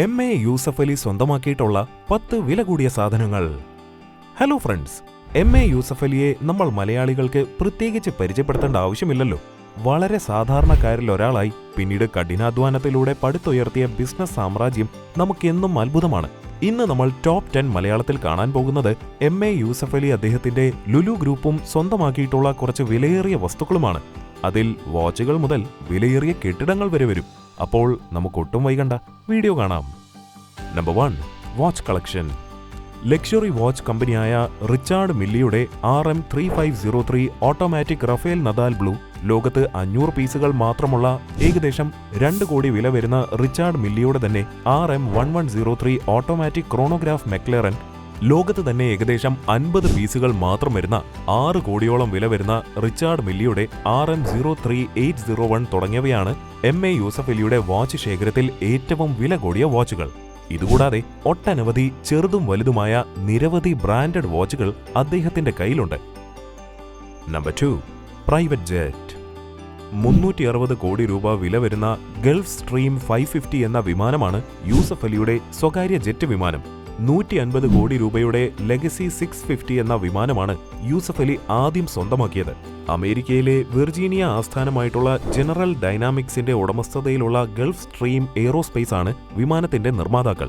M A Yusuf Ali സ്വന്തമാക്കിയിട്ടുള്ള പത്ത് വില കൂടിയ സാധനങ്ങൾ. Hello friends M A Yusuf അലിയെ നമ്മൾ മലയാളികൾക്ക് പ്രത്യേകിച്ച് പരിചയപ്പെടുത്തേണ്ട ആവശ്യമില്ലല്ലോ. വളരെ സാധാരണക്കാരിൽ ഒരാളായി പിന്നീട് കഠിനാധ്വാനത്തിലൂടെ പടുത്തുയർത്തിയ ബിസിനസ് സാമ്രാജ്യം നമുക്കെന്നും അത്ഭുതമാണ്. ഇന്ന് നമ്മൾ ടോപ്പ് ടെൻ മലയാളത്തിൽ കാണാൻ പോകുന്നത് എം എ യൂസഫ് അലി അദ്ദേഹത്തിന്റെ ലുലു ഗ്രൂപ്പും സ്വന്തമാക്കിയിട്ടുള്ള കുറച്ച് വിലയേറിയ വസ്തുക്കളുമാണ്. അതിൽ വാച്ചുകൾ മുതൽ വിലയേറിയ കെട്ടിടങ്ങൾ വരെ വരും. അപ്പോൾ നമുക്ക് ഒട്ടും വൈകണ്ട. വീഡിയോ കാണാം. Number one watch collection luxury watch കമ്പനിയായ Richard മില്ലിയുടെ R M three five zero three automatic Rafael Nadal blue ലോകത്ത് അഞ്ഞൂറ് പീസുകൾ മാത്രമുള്ള ഏകദേശം രണ്ട് കോടി വില വരുന്ന റിച്ചാർഡ് മില്ലിയുടെ തന്നെ R M one one zero three automatic chronograph McLaren ലോകത്ത് തന്നെ ഏകദേശം അൻപത് പീസുകൾ മാത്രം വരുന്ന ആറ് കോടിയോളം വില വരുന്ന Richard മില്ലിയുടെ R M zero three eight zero one തുടങ്ങിയവയാണ് എം എ യൂസഫ് അലിയുടെ വാച്ച് ശേഖരത്തിൽ ഏറ്റവും വില കൂടിയ വാച്ചുകൾ. ഇതുകൂടാതെ ഒട്ടനവധി ചെറുതും വലുതുമായ നിരവധി ബ്രാൻഡഡ് വാച്ചുകൾ അദ്ദേഹത്തിന്റെ കയ്യിലുണ്ട്. നമ്പർ ടു പ്രൈവറ്റ് ജെറ്റ് മുന്നൂറ്റി അറുപത് കോടി രൂപ വില വരുന്ന ഗൾഫ് സ്ട്രീം ഫൈവ് ഫിഫ്റ്റി എന്ന വിമാനമാണ് യൂസഫ് അലിയുടെ സ്വകാര്യ ജെറ്റ് വിമാനം. നൂറ്റി അൻപത് കോടി രൂപയുടെ ലെഗസി സിക്സ് ഫിഫ്റ്റി എന്ന വിമാനമാണ് യൂസഫ് അലി ആദ്യം സ്വന്തമാക്കിയത്. അമേരിക്കയിലെ വിർജീനിയ ആസ്ഥാനമായിട്ടുള്ള ജനറൽ ഡൈനാമിക്സിന്റെ ഉടമസ്ഥതയിലുള്ള ഗൾഫ് സ്ട്രീം എയ്റോസ്പേസ് ആണ് വിമാനത്തിന്റെ നിർമ്മാതാക്കൾ.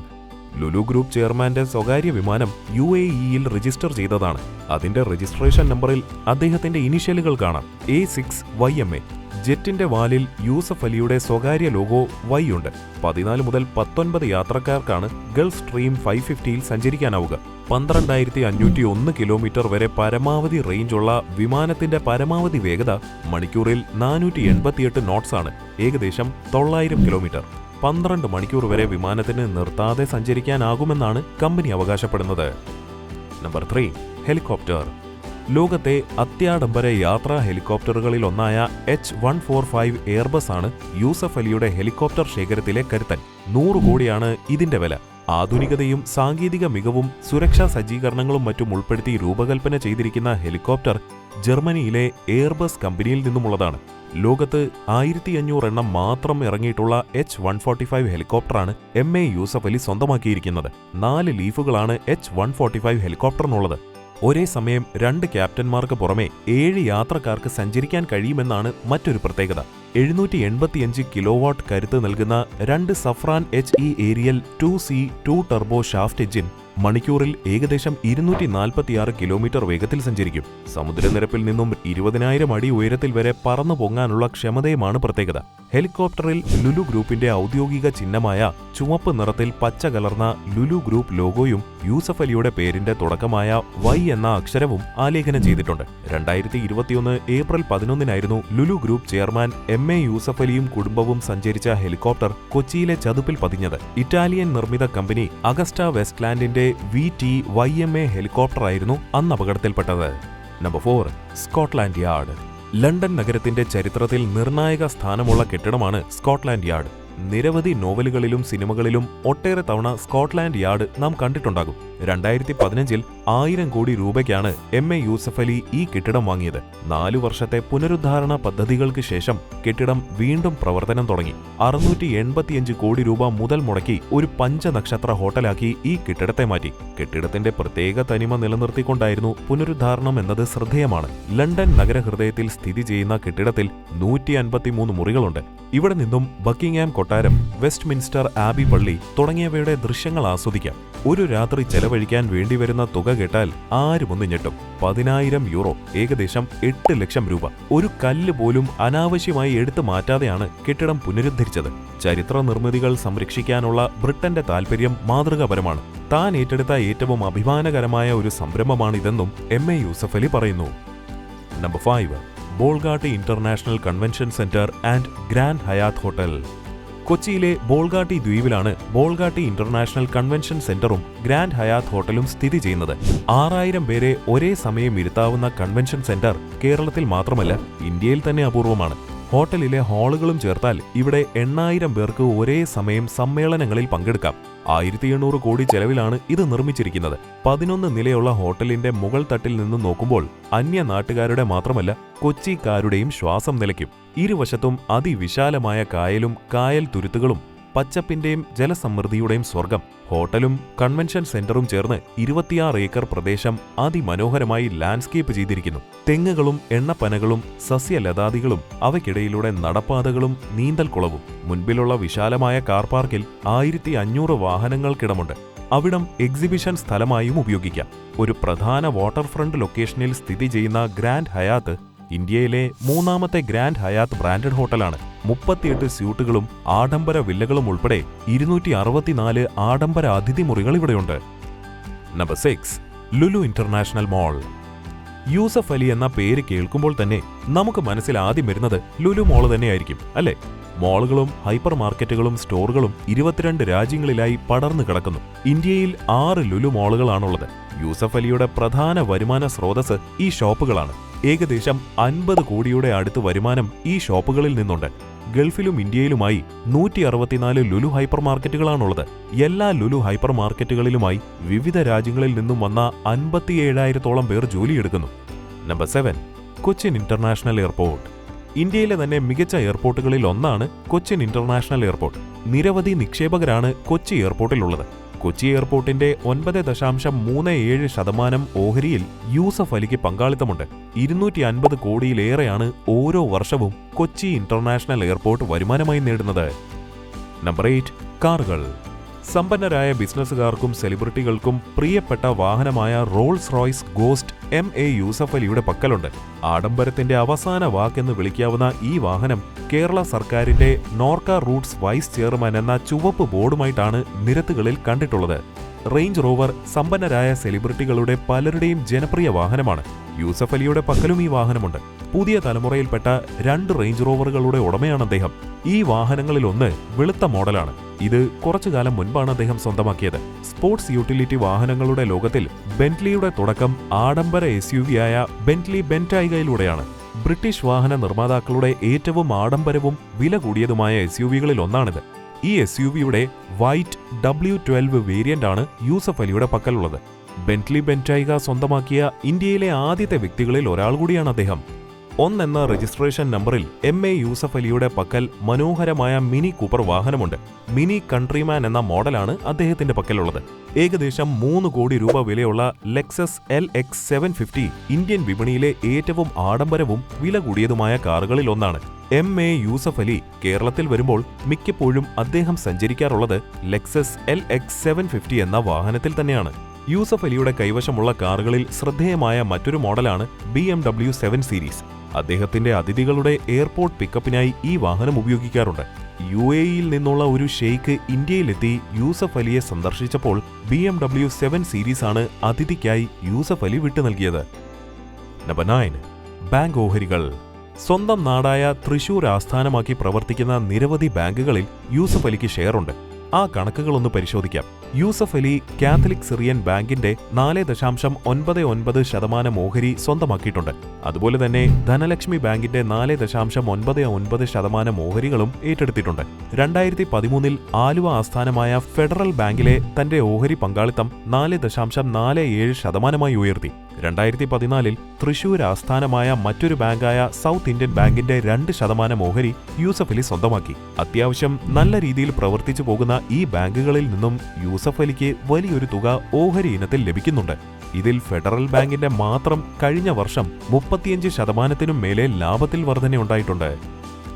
ലുലു ഗ്രൂപ്പ് ചെയർമാന്റെ സ്വകാര്യ വിമാനം യു എ ഇയിൽ രജിസ്റ്റർ ചെയ്തതാണ്. അതിന്റെ രജിസ്ട്രേഷൻ നമ്പറിൽ അദ്ദേഹത്തിന്റെ ഇനിഷ്യലുകൾ കാണാം. A six Y M A. ജെറ്റിന്റെ വാലിൽ യൂസഫ് അലിയുടെ സ്വകാര്യ ലോഗോ വൈ ഉണ്ട്. പതിനാല് മുതൽ പത്തൊൻപത് യാത്രക്കാർക്കാണ് ഗൾഫ് സ്ട്രീം ഫൈവ് ഫിഫ്റ്റിയിൽ സഞ്ചരിക്കാനാവുക. പന്ത്രണ്ടായിരത്തി അഞ്ഞൂറ്റി ഒന്ന് കിലോമീറ്റർ വരെ പരമാവധി റേഞ്ചുള്ള വിമാനത്തിന്റെ പരമാവധി വേഗത മണിക്കൂറിൽ നാനൂറ്റി എൺപത്തിയെട്ട് നോട്ട്സ് ആണ്. ഏകദേശം തൊള്ളായിരം കിലോമീറ്റർ. പന്ത്രണ്ട് മണിക്കൂർ വരെ വിമാനത്തിന് നിർത്താതെ സഞ്ചരിക്കാനാകുമെന്നാണ് കമ്പനി അവകാശപ്പെടുന്നത്. നമ്പർ ത്രീ ഹെലികോപ്റ്റർ ലോകത്തെ അത്യാഡംബര യാത്രാ ഹെലികോപ്റ്ററുകളിൽ ഒന്നായ H one four five Airbus ആണ് യൂസഫ് അലിയുടെ ഹെലികോപ്റ്റർ ശേഖരത്തിലെ കരുത്തൻ. നൂറ് കോടിയാണ് ഇതിന്റെ വില. ആധുനികതയും സാങ്കേതിക മികവും സുരക്ഷാ സജ്ജീകരണങ്ങളും മറ്റും ഉൾപ്പെടുത്തി രൂപകൽപ്പന ചെയ്തിരിക്കുന്ന ഹെലികോപ്റ്റർ ജർമ്മനിയിലെ എയർബസ് കമ്പനിയിൽ നിന്നുമുള്ളതാണ്. ലോകത്ത് ആയിരത്തി അഞ്ഞൂറ് എണ്ണം മാത്രം ഇറങ്ങിയിട്ടുള്ള എച്ച് വൺ ഫോർട്ടി ഫൈവ് ഹെലികോപ്റ്ററാണ് എം എ യൂസഫ് അലി സ്വന്തമാക്കിയിരിക്കുന്നത്. നാല് ലീഫുകളാണ് എച്ച് വൺ ഫോർട്ടി ഫൈവ് ഹെലികോപ്റ്ററിനുള്ളത്. ഒരേ സമയം രണ്ട് ക്യാപ്റ്റന്മാർക്ക് പുറമെ ഏഴ് യാത്രക്കാർക്ക് സഞ്ചരിക്കാൻ കഴിയുമെന്നാണ് മറ്റൊരു പ്രത്യേകത. എഴുന്നൂറ്റി എൺപത്തിയഞ്ച് കിലോവാട്ട് കരുത്ത് നൽകുന്ന രണ്ട് Safran H E Arriel two C two turboshaft engine മണിക്കൂറിൽ ഏകദേശം ഇരുന്നൂറ്റി നാൽപ്പത്തിയാറ് കിലോമീറ്റർ വേഗത്തിൽ സഞ്ചരിക്കും. സമുദ്രനിരപ്പിൽ നിന്നും ഇരുപതിനായിരം അടി ഉയരത്തിൽ വരെ പറന്നു പൊങ്ങാനുള്ള ക്ഷമതയുമാണ് പ്രത്യേകത. ഹെലികോപ്റ്ററിൽ ലുലു ഗ്രൂപ്പിന്റെ ഔദ്യോഗിക ചിഹ്നമായ ചുവപ്പ് നിറത്തിൽ പച്ച കലർന്ന ലുലു ഗ്രൂപ്പ് ലോഗോയും യൂസഫ് അലിയുടെ പേരിന്റെ തുടക്കമായ വൈ എന്ന അക്ഷരവും ആലേഖനം ചെയ്തിട്ടുണ്ട്. രണ്ടായിരത്തി ഇരുപത്തിയൊന്ന് April പതിനൊന്നിനായിരുന്നു Lulu group chairman M A Yusuf അലിയും കുടുംബവും സഞ്ചരിച്ച ഹെലികോപ്റ്റർ കൊച്ചിയിലെ ചതുപ്പിൽ പതിഞ്ഞത്. ഇറ്റാലിയൻ നിർമ്മിത company Agusta വെസ്റ്റ്ലാൻഡിന്റെ V T Y M A ഹെലികോപ്റ്ററായിരുന്നു അന്ന് അപകടത്തിൽപ്പെട്ടത്. Number four Scotland Yard. London നഗരത്തിന്റെ ചരിത്രത്തിൽ നിർണായക സ്ഥാനമുള്ള കെട്ടിടമാണ് സ്കോട്ട്ലാൻഡ് യാർഡ്. നിരവധി നോവലുകളിലും സിനിമകളിലും ഒട്ടേറെ തവണ സ്കോട്ട്ലാൻഡ് യാർഡ് നാം കണ്ടിട്ടുണ്ടാകും. രണ്ടായിരത്തി പതിനഞ്ചിൽ ആയിരം കോടി രൂപയ്ക്കാണ് എം എ യൂസഫ് അലി ഈ കെട്ടിടം വാങ്ങിയത്. നാലു വർഷത്തെ പുനരുദ്ധാരണ പദ്ധതികൾക്ക് ശേഷം കെട്ടിടം വീണ്ടും പ്രവർത്തനം തുടങ്ങി. അറുന്നൂറ്റി എൺപത്തിയഞ്ച് കോടി രൂപ മുതൽ മുടക്കി ഒരു പഞ്ചനക്ഷത്ര ഹോട്ടലാക്കി ഈ കെട്ടിടത്തെ മാറ്റി. കെട്ടിടത്തിന്റെ പ്രത്യേക തനിമ നിലനിർത്തിക്കൊണ്ടായിരുന്നു പുനരുദ്ധാരണം എന്നത് ശ്രദ്ധേയമാണ്. ലണ്ടൻ നഗരഹൃദയത്തിൽ സ്ഥിതി ചെയ്യുന്ന കെട്ടിടത്തിൽ നൂറ്റി അൻപത്തിമൂന്ന് മുറികളുണ്ട്. ഇവിടെ നിന്നും ബക്കിംഗ്ഹാം കൊട്ടാരം വെസ്റ്റ് മിൻസ്റ്റർ ആബി പള്ളി തുടങ്ങിയവയുടെ ദൃശ്യങ്ങൾ ആസ്വദിക്കാം. ഒരു രാത്രി ചെലവഴിക്കാൻ വേണ്ടിവരുന്ന തുക കേട്ടാൽ ആരും ഒന്ന് ഞെട്ടും. പതിനായിരം യൂറോ ഏകദേശം എട്ട് ലക്ഷം രൂപ. ഒരു കല്ല് പോലും അനാവശ്യമായി എടുത്തു മാറ്റാതെയാണ് കെട്ടിടം പുനരുദ്ധരിച്ചത്. ചരിത്ര നിർമ്മിതികൾ സംരക്ഷിക്കാനുള്ള ബ്രിട്ടന്റെ താൽപര്യം മാതൃകാപരമാണ്. താൻ ഏറ്റെടുത്ത ഏറ്റവും അഭിമാനകരമായ ഒരു സംരംഭമാണിതെന്നും എം എ യൂസഫ് അലി പറയുന്നു. Number five Bolgatty International Convention Centre and Grand Hyatt Hotel. കൊച്ചിയിലെ ബോൾഗാട്ടി ദ്വീപിലാണ് ബോൾഗാട്ടി ഇന്റർനാഷണൽ കൺവെൻഷൻ സെന്ററും ഗ്രാൻഡ് ഹയാത്ത് ഹോട്ടലും സ്ഥിതി ചെയ്യുന്നത്. ആറായിരം പേരെ ഒരേ സമയം ഇരുത്താവുന്ന കൺവെൻഷൻ സെന്റർ കേരളത്തിൽ മാത്രമല്ല ഇന്ത്യയിൽ തന്നെ അപൂർവമാണ്. ഹോട്ടലിലെ ഹാളുകളും ചേർത്താൽ ഇവിടെ എണ്ണായിരം പേർക്ക് ഒരേ സമയം സമ്മേളനങ്ങളിൽ പങ്കെടുക്കാം. ആയിരത്തി എണ്ണൂറ് കോടി ചെലവിലാണ് ഇത് നിർമ്മിച്ചിരിക്കുന്നത്. പതിനൊന്ന് നിലയുള്ള ഹോട്ടലിന്റെ മുകൾ തട്ടിൽ നിന്ന് നോക്കുമ്പോൾ അന്യ നാട്ടുകാരുടെ മാത്രമല്ല കൊച്ചിക്കാരുടെയും ശ്വാസം നിലയ്ക്കും. ഇരുവശത്തും അതിവിശാലമായ കായലും കായൽ തുരുത്തുകളും പച്ചപ്പിന്റെയും ജലസമൃദ്ധിയുടെയും സ്വർഗം ഹോട്ടലും കൺവെൻഷൻ സെന്ററും ചേർന്ന് ഇരുപത്തിയാറ് ഏക്കർ പ്രദേശം അതിമനോഹരമായി ലാൻഡ്സ്കേപ്പ് ചെയ്തിരിക്കുന്നു. തെങ്ങുകളും എണ്ണപ്പനകളും സസ്യലതാദികളും അവയ്ക്കിടയിലൂടെ നടപ്പാതകളും നീന്തൽക്കുളവും. മുൻപിലുള്ള വിശാലമായ കാർ പാർക്കിൽ ആയിരത്തി അഞ്ഞൂറ് വാഹനങ്ങൾക്കിടമുണ്ട്. അവിടം എക്സിബിഷൻ സ്ഥലമായും ഉപയോഗിക്കാം. ഒരു പ്രധാന വാട്ടർഫ്രണ്ട് ലൊക്കേഷനിൽ സ്ഥിതി ചെയ്യുന്ന ഗ്രാൻഡ് ഹയാത്ത് ഇന്ത്യയിലെ മൂന്നാമത്തെ ഗ്രാൻഡ് ഹയാത്ത് ബ്രാൻഡഡ് ഹോട്ടലാണ് മുപ്പത്തിയെട്ട് സ്യൂട്ടുകളും ആഡംബര വില്ലകളും ഉൾപ്പെടെ ഇരുന്നൂറ്റി അറുപത്തിനാല് ആഡംബര അതിഥി മുറികൾ ഇവിടെയുണ്ട്. Number six Lulu International Mall Yusuf Ali എന്ന പേര് കേൾക്കുമ്പോൾ തന്നെ നമുക്ക് മനസ്സിൽ ആദ്യം വരുന്നത് ലുലു മോൾ തന്നെയായിരിക്കും അല്ലേ? മോളുകളും ഹൈപ്പർ മാർക്കറ്റുകളും സ്റ്റോറുകളും ഇരുപത്തിരണ്ട് രാജ്യങ്ങളിലായി പടർന്നു കിടക്കുന്നു. ഇന്ത്യയിൽ ആറ് ലുലു മോളുകളാണുള്ളത് യൂസഫ് അലിയുടെ പ്രധാന വരുമാന സ്രോതസ് ഈ ഷോപ്പുകളാണ്. ഏകദേശം അൻപത് കോടിയുടെ അടുത്ത് വരുമാനം ഈ ഷോപ്പുകളിൽ നിന്നുണ്ട്. ഗൾഫിലും ഇന്ത്യയിലുമായി നൂറ്റി അറുപത്തിനാല് ലുലു ഹൈപ്പർ മാർക്കറ്റുകളാണുള്ളത് എല്ലാ ലുലു ഹൈപ്പർ മാർക്കറ്റുകളിലുമായി വിവിധ രാജ്യങ്ങളിൽ നിന്നും വന്ന അൻപത്തിയേഴായിരത്തോളം പേർ ജോലിയെടുക്കുന്നു. Number seven Cochin International Airport. ഇന്ത്യയിലെ തന്നെ മികച്ച എയർപോർട്ടുകളിൽ ഒന്നാണ് കൊച്ചിൻ ഇന്റർനാഷണൽ എയർപോർട്ട്. നിരവധി നിക്ഷേപകരാണ് കൊച്ചി എയർപോർട്ടിലുള്ളത്. കൊച്ചി എയർപോർട്ടിന്റെ ഒൻപത് ദശാംശം മൂന്ന് ഏഴ് ശതമാനം ഓഹരിയിൽ യൂസഫ് അലിക്ക് പങ്കാളിത്തമുണ്ട്. ഇരുന്നൂറ്റി അൻപത് കോടിയിലേറെയാണ് ഓരോ വർഷവും കൊച്ചി ഇന്റർനാഷണൽ എയർപോർട്ട് വരുമാനമായി നേടുന്നത്. നമ്പർ എയ്റ്റ് കാറുകൾ. സമ്പന്നരായ ബിസിനസ്സുകാർക്കും സെലിബ്രിറ്റികൾക്കും പ്രിയപ്പെട്ട വാഹനമായ Rolls Royce Ghost M A Yusuf അലിയുടെ പക്കലുണ്ട്. ആഡംബരത്തിന്റെ അവസാന വാക്കെന്ന് വിളിക്കാവുന്ന ഈ വാഹനം കേരള സർക്കാരിന്റെ നോർക്ക റൂട്ട്സ് വൈസ് ചെയർമാൻ എന്ന ചുവപ്പ് ബോർഡുമായിട്ടാണ് നിരത്തുകളിൽ കണ്ടിട്ടുള്ളത്. റേഞ്ച് റോവർ സമ്പന്നരായ സെലിബ്രിറ്റികളുടെ പലരുടെയും ജനപ്രിയ വാഹനമാണ്. യൂസഫ് അലിയുടെ പക്കലും ഈ വാഹനമുണ്ട്. പുതിയ തലമുറയിൽപ്പെട്ട രണ്ട് റേഞ്ച് റോവറുകളുടെ ഉടമയാണ് അദ്ദേഹം. ഈ വാഹനങ്ങളിലൊന്ന് വെളുത്ത മോഡലാണ്. ഇത് കുറച്ചു കാലം മുൻപാണ് അദ്ദേഹം സ്വന്തമാക്കിയത്. സ്പോർട്സ് യൂട്ടിലിറ്റി വാഹനങ്ങളുടെ ലോകത്തിൽ ബെന്റ്ലിയുടെ തുടക്കം ആഡംബര എസ് യു ആയ ബെന്റ്ലി ബെന്റൈഗയിലൂടെയാണ്. ബ്രിട്ടീഷ് വാഹന നിർമ്മാതാക്കളുടെ ഏറ്റവും ആഡംബരവും വില കൂടിയതുമായ എസ് യു വികളിൽ ഒന്നാണിത്. ഈ എസ് യു വിയുടെ വൈറ്റ് ഡബ്ല്യു ട്വൽവ് വേരിയന്റ് ആണ് യൂസഫ് അലിയുടെ പക്കലുള്ളത്. ബെന്റ്ലി ബെന്റൈഗ സ്വന്തമാക്കിയ ഇന്ത്യയിലെ ആദ്യത്തെ വ്യക്തികളിൽ ഒരാൾ കൂടിയാണ് അദ്ദേഹം. ഒന്നെന്ന രജിസ്ട്രേഷൻ നമ്പറിൽ എം എ യൂസഫ് അലിയുടെ പക്കൽ മനോഹരമായ മിനി കൂപ്പർ വാഹനമുണ്ട്. മിനി കൺട്രിമാൻ എന്ന മോഡലാണ് അദ്ദേഹത്തിന്റെ പക്കലുള്ളത്. ഏകദേശം മൂന്ന് കോടി രൂപ വിലയുള്ള Lexus L X seven fifty Indian വിപണിയിലെ ഏറ്റവും ആഡംബരവും വില കൂടിയതുമായ കാറുകളിൽ ഒന്നാണ്. എം എ യൂസഫ് അലി കേരളത്തിൽ വരുമ്പോൾ മിക്കപ്പോഴും അദ്ദേഹം സഞ്ചരിക്കാറുള്ളത് Lexus L X seven fifty എന്ന വാഹനത്തിൽ തന്നെയാണ്. യൂസഫ് അലിയുടെ കൈവശമുള്ള കാറുകളിൽ ശ്രദ്ധേയമായ മറ്റൊരു മോഡലാണ് B M W seven series അദ്ദേഹത്തിന്റെ അതിഥികളുടെ എയർപോർട്ട് പിക്കപ്പിനായി ഈ വാഹനം ഉപയോഗിക്കാറുണ്ട്. യു എ ഇയിൽ നിന്നുള്ള ഒരു ഷെയ്ക്ക് ഇന്ത്യയിലെത്തി യൂസഫ് അലിയെ സന്ദർശിച്ചപ്പോൾ ബി എം ഡബ്ല്യു സെവൻ സീരീസാണ് അതിഥിക്കായി യൂസഫ് അലി വിട്ടു നൽകിയത്. നമ്പർ നയൻ ബാങ്ക് ഓഹരികൾ. സ്വന്തം നാടായ തൃശൂർ ആസ്ഥാനമാക്കി പ്രവർത്തിക്കുന്ന നിരവധി ബാങ്കുകളിൽ യൂസഫ് അലിക്ക് ഷെയറുണ്ട്. ആ കണക്കുകളൊന്ന് പരിശോധിക്കാം. യൂസഫ് അലി കാത്തലിക് സിറിയൻ ബാങ്കിന്റെ നാല് ദശാംശം ഒൻപത് ഒൻപത് ശതമാനം ഓഹരി സ്വന്തമാക്കിയിട്ടുണ്ട്. അതുപോലെ തന്നെ ധനലക്ഷ്മി ബാങ്കിന്റെ നാല് ദശാംശം ഒൻപത് ഒൻപത് ശതമാനം ഓഹരികളും ഏറ്റെടുത്തിട്ടുണ്ട്. രണ്ടായിരത്തി പതിമൂന്നിൽ ആലുവ ആസ്ഥാനമായ ഫെഡറൽ ബാങ്കിലെ തന്റെ ഓഹരി പങ്കാളിത്തം നാല് ദശാംശം നാല് ഏഴ് ശതമാനമായി ഉയർത്തി. രണ്ടായിരത്തി പതിനാലിൽ തൃശൂർ ആസ്ഥാനമായ മറ്റൊരു ബാങ്കായ സൗത്ത് ഇന്ത്യൻ ബാങ്കിന്റെ രണ്ട് ശതമാനം ഓഹരി യൂസഫ് അലി സ്വന്തമാക്കി. അത്യാവശ്യം നല്ല രീതിയിൽ പ്രവർത്തിച്ചു പോകുന്ന ഈ ബാങ്കുകളിൽ നിന്നും യൂസഫ് അലിക്ക് വലിയൊരു തുക ഓഹരി ഇനത്തിൽ ലഭിക്കുന്നുണ്ട്. ഇതിൽ ഫെഡറൽ ബാങ്കിന്റെ മാത്രം കഴിഞ്ഞ വർഷം മുപ്പത്തിയഞ്ച് ശതമാനത്തിനും മേലെ ലാഭത്തിൽ വർധനയുണ്ടായിട്ടുണ്ട്.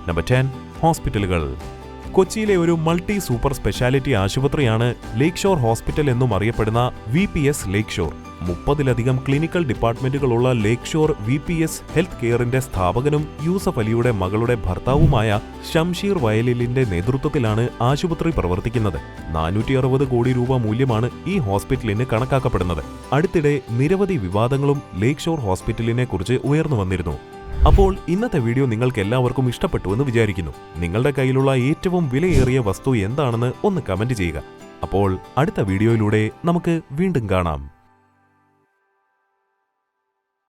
നമ്പർ ടെൻ ഹോസ്പിറ്റലുകൾ. കൊച്ചിയിലെ ഒരു മൾട്ടി സൂപ്പർ സ്പെഷ്യാലിറ്റി ആശുപത്രിയാണ് ലേക്ക് ഷോർ ഹോസ്പിറ്റൽ എന്നും അറിയപ്പെടുന്ന V P S Lake Shore മുപ്പതിലധികം clinical ഡിപ്പാർട്ട്മെന്റുകളുള്ള Lake Shore V P S health കെയറിന്റെ സ്ഥാപകനും യൂസഫ് അലിയുടെ മകളുടെ ഭർത്താവുമായ ഷംഷീർ വയലിലിന്റെ നേതൃത്വത്തിലാണ് ആശുപത്രി പ്രവർത്തിക്കുന്നത്. നാനൂറ്റി അറുപത് കോടി രൂപ മൂല്യമാണ് ഈ ഹോസ്പിറ്റലിന് കണക്കാക്കപ്പെടുന്നത്. അടുത്തിടെ നിരവധി വിവാദങ്ങളും ലേക്ക് ഷോർ ഹോസ്പിറ്റലിനെ കുറിച്ച് ഉയർന്നു വന്നിരുന്നു. അപ്പോൾ ഇന്നത്തെ വീഡിയോ നിങ്ങൾക്ക് എല്ലാവർക്കും ഇഷ്ടപ്പെട്ടുവെന്ന് വിചാരിക്കുന്നു. നിങ്ങളുടെ കയ്യിലുള്ള ഏറ്റവും വിലയേറിയ വസ്തു എന്താണെന്ന് ഒന്ന് കമന്റ് ചെയ്യുക. അപ്പോൾ അടുത്ത വീഡിയോയിലൂടെ നമുക്ക് വീണ്ടും കാണാം.